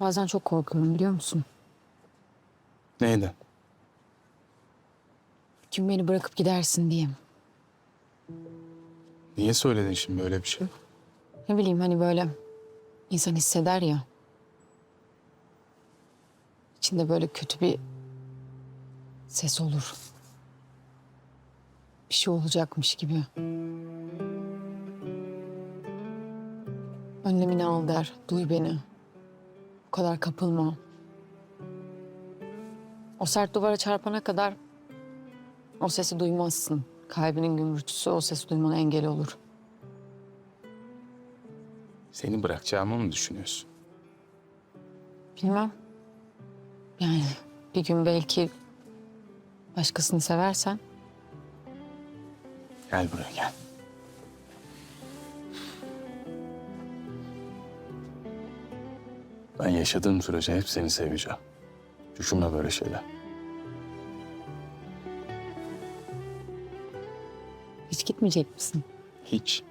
Bazen çok korkuyorum biliyor musun? Neyden? Kim beni bırakıp gidersin diye. Niye söyledin şimdi böyle bir şey? Ne bileyim hani böyle insan hisseder ya. İçinde böyle kötü bir ses olur. Bir şey olacakmış gibi. Önlemini al der, duy beni. Bu kadar kapılma. O sert duvara çarpana kadar o sesi duymazsın. Kalbinin gümürtüsü o sesi duymana engel olur. Seni bırakacağımı mı düşünüyorsun? Bilmem. Yani bir gün belki başkasını seversen Gel buraya gel. Ben yaşadığım sürece hep seni seveceğim. Düşünme böyle şeyler. hiç gitmeyecek misin? Hiç.